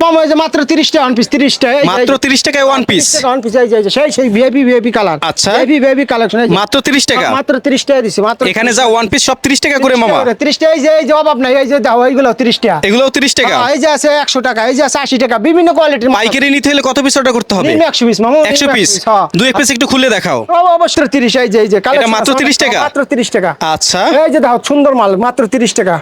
মাত্র তিরিশ টাকা ওয়ান পিস তিরিশ মাত্র তিরিশ টাকায় ওয়ান পিস ওয়ান পিস এই যে সেই সেই ভিআইপি ভিআইপি কালার আচ্ছা। ভিআইপি ভিআইপি কালেকশন মাত্র তিরিশ টাকা মাত্র তিরিশ টাকা দিছি মাত্র এখানে যা ওয়ান পিস সব তিরিশ টাকা করে মামা তিরিশ টাকা এই যে এই যে অভাব নাই এই যে দাও এইগুলো তিরিশ টাকা এগুলোও তিরিশ টাকা হ্যাঁ, এই যে আছে একশো টাকা এই যে আছে আশি টাকা বিভিন্ন কোয়ালিটির পাইকারি নিতে হলে কত পিস অর্ডার করতে হবে একশো পিস মামা একশো পিস হ্যাঁ। দুই পিস একটু খুলে দেখাও অবশ্যই তিরিশ এই যে এই যে মাত্র 30 টাকা? মাত্র তিরিশ টাকা আচ্ছা এই যে দাও সুন্দর মাল মাত্র তিরিশ টাকা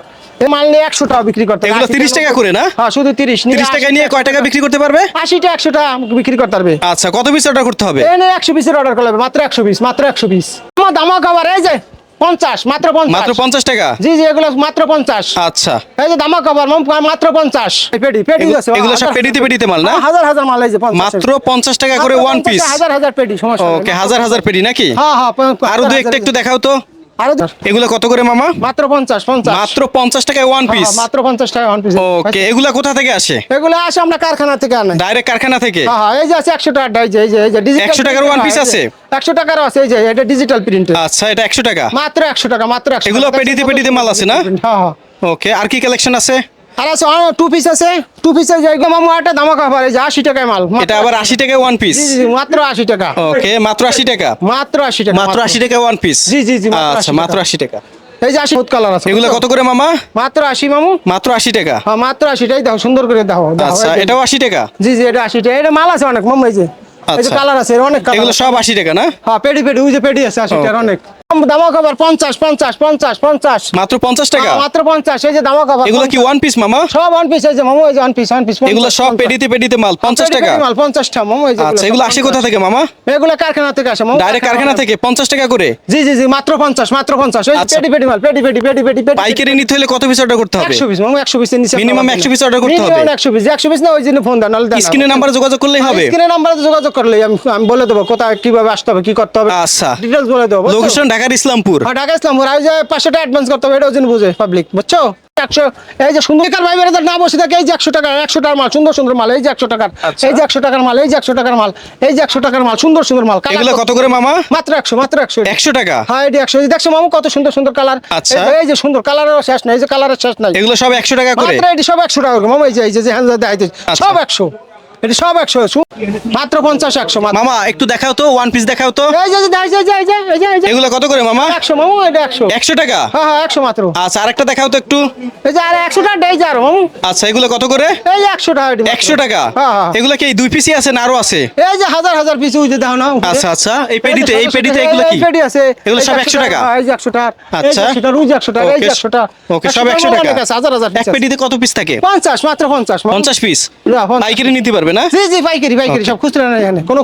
মাল নিয়ে একশো টাকা বিক্রি করতে হবে। এগুলো 80 30 টাকা করে। না? হ্যাঁ শুধু তিরিশ তিরিশ টাকায় নিয়ে কয় টাকা বিক্রি করতে পারবে? আশিটা একশো টাকা বিক্রি করতে পারবে আচ্ছা কত পিস অর্ডার করতে হবে? এই নিয়ে একশো পিসের অর্ডার করলে মাত্র একশো পিস মাত্র একশো পিস আমার দামা খাবার এই যে পঞ্চাশ মাত্র পঞ্চাশ। মাত্র পঞ্চাশ টাকা? জি জি এগুলো মাত্র পঞ্চাশ। আচ্ছা। এই যে দামা খাবার মাত্র পঞ্চাশ। পেটি পেটি আছে এগুলো সব পেটিতে পেটিতে মাল না? হ্যাঁ, হাজার হাজার মাল এই যে মাত্র পঞ্চাশ টাকা করে ওয়ান পিস হাজার হাজার পেটি সমস্যা ওকে হাজার হাজার পেটি নাকি? হ্যাঁ হ্যাঁ প- আরও দু হাজার একটা একটু দেখাও তো। আরও এগুলো কত করে মামা? মাত্র পঞ্চাশ পঞ্চাশ। মাত্র পঞ্চাশ টাকায় ওয়ান পিস হ্যাঁ, মাত্র পঞ্চাশ টাকা ওয়ান পিস ওকে এগুলা কোথা থেকে আসে? এগুলো আসে আমরা কারখানা থেকে আনে। ডাইরেক্ট কারখানা থেকে? হ্যাঁ হ্যাঁ এই যে আছে একশো টাকা এই যে এই যে এই যে ডিজিটাল 100 টাকার ওয়ান পিস আছে? একশো টাকার আছে এই যে এটা ডিজিটাল প্রিন্ট আচ্ছা এটা একশো টাকা? মাত্র একশো টাকা মাত্র এগুলো মাল আছে না? হ্যাঁ হ্যাঁ। ওকে আর কি কালেকশন আছে? আর আছে টু পিস আছে। টু পিসের একটা যে আশি টাকায় মাল এটা আবার আশি টাকায় ওয়ান পিস জি, জি, মাত্র আশি টাকা। ওকে মাত্র আশি টাকা? মাত্র আশি টাকা মাত্র আশি টাকা ওয়ান পিস জি, জি, জি, আচ্ছা মাত্র টাকা। আশি টাকা। এই যে আশি কালার আছে এগুলো কত করে মামা? মাত্র আশি মামু? মাত্র আশি টাকা? হ্যাঁ মাত্র আশিটাই দাও সুন্দর করে দাও আচ্ছা এটাও আশি টাকা? জি জি এটা আশি টাকা। এটা মাল আছে অনেক মামু এই যে। এই যে আচ্ছা। কালার আছে অনেক এগুলো সব আশি টাকা না? হ্যাঁ পেডি পেডি ওই যে পেডি আছে আশি টাকার অনেক। দামা খাবার পঞ্চাশ পঞ্চাশ পঞ্চাশ পঞ্চাশ। মাত্র পঞ্চাশ টাকা? হ্যাঁ, মাত্র পঞ্চাশ এই যে দামা খাবার এগুলো কি ওয়ান পিস মামা? সব ওয়ান পিস এই যে মামু এই যে ওয়ান পিস ওয়ান পিস এগুলো সব পেডিতে পেডিতে মাল পঞ্চাশ টাকা? মাল পঞ্চাশটা মামু এই যে আচ্ছা এগুলো আসে কোথা থেকে মামা? এগুলো কারখানা থেকে আসে মামু ডাইরেক্ট কারখানা থেকে পঞ্চাশ টাকা করে? জি জি জি মাত্র পঞ্চাশ মাত্র পঞ্চাশ। এই আচ্ছা। পেডি পেডি মাল পেডি পেডি পেডি পেডি পেডি পাইকারি নিতে হলে কত পিস অর্ডার করতে হবে? একশো পিস মামু একশো পিসের নিচে Minimum 100 piece order করতে হবে? একশো পিস একশো পিস না ওই জন্য ফোন দেন স্ক্রিনে নাম্বারে যোগাযোগ করলেই হবে? স্ক্রিনে নাম্বারে যোগাযোগ করলে আমি আমি বলে দেবো কোথায় কীভাবে আসতে হবে কি করতে হবে। আচ্ছা। ডিটেলস বলে দেবো? লোকেশন ঢাকার ইসলামপুর। আর ঢাকা ইসলাম ওরা ওই যে পাঁচশো টাকা অ্যাডভান্স করতে হবে এটাও যেন বুঝে পাবলিক বুঝছ? একশো এই যে সুন্দর ভাই না বসে থাকে এই যে একশো টাকা একশো টাকার মাল সুন্দর সুন্দর মাল এই যে একশো টাকার আচ্ছা। এই যে একশো টাকার মাল এই যে একশো টাকার মাল এই যে একশো টাকার মাল সুন্দর সুন্দর মাল এগুলো কত করে মামা? মাত্র একশো মাত্র একশো। একশো টাকা? হ্যাঁ এটি একশো। দেখছ মামু কত সুন্দর সুন্দর কালার। আচ্ছা। এই যে সুন্দর কালারেরও শেষ নাই এই যে কালারের শেষ নাই। এগুলো সব একশো টাকা করে? এটি সব একশো টাকা করে মামু এই যে এই যে দেখাইতে আচ্ছা। সব একশো। এটি সব একশো মাত্র পঞ্চাশ একশো মামা একটু দেখাও তো ওয়ান পিস দেখাও তো এগুলো কত করে মামা একশো মামু এটা একশো একশো টাকা হ্যাঁ হ্যাঁ একশো মাত্র আচ্ছা আরেকটা দেখাও তো একটু এই যে আর একশো টাকা দেয় যার মামু আচ্ছা এগুলো কত করে এই একশো টাকা একশো টাকা হ্যাঁ, হ্যাঁ। এগুলো কি দুই পিসই আছে না আরও আছে এই যে হাজার হাজার পিস উঠে দাও না আচ্ছা আচ্ছা এই পেডিতে এই পেডিতে এগুলো কি পেডি আছে এগুলো সব 100 টাকা? হ্যাঁ, এই যে একশো টাকা আচ্ছা। একশো রুজ একশো টাকা এই একশো টাকা ওকে সব একশো টাকা হাজার হাজার এক পেডিতে কত পিস থাকে পঞ্চাশ মাত্র পঞ্চাশ পঞ্চাশ পিস। পাইকারি নিতে পারবে না? জি জি পাইকারি পাইকারি সব খুচরা না এখানে। কোনো